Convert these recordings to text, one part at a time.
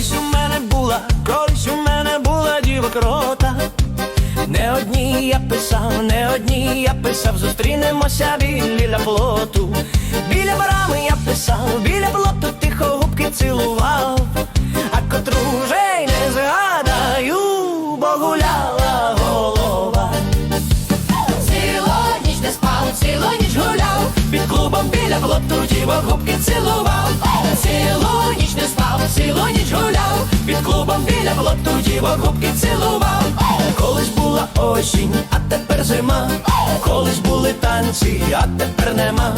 Колись у мене була, колись у мене була дівок рота. Не одні я писав, не одні я писав, зустрінемося біля плоту. Біля барами я писав, біля плоту тихо губки цілував, а котру вже й не згадаю, бо гуляла голова. Цілу ніч не спав, цілу ніч гуляв, Під клубом біля плоту дівок губки цілував. Клубом біля плоту дівок губки цілував. Колись була осінь, а тепер зима. Колись були танці, а тепер нема.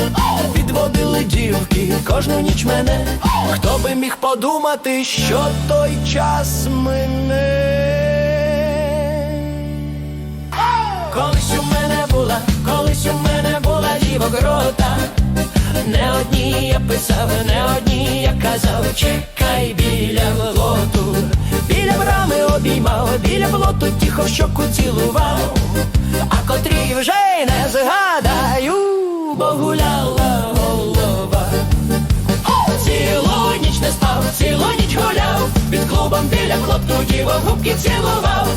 Підводили дівки кожну ніч мене. Хто би міг подумати, що той час мине. Колись у мене була, колись у мене була дівок рота. Не одні я писав, не одні я казав, чекай біля обіймав, біля тихо що щоку цілував, а котрій вже й не згадаю, бо гуляла голова. Цілу ніч не спав, цілу ніч гуляв, під клубом біля блоту дівок губки цілував.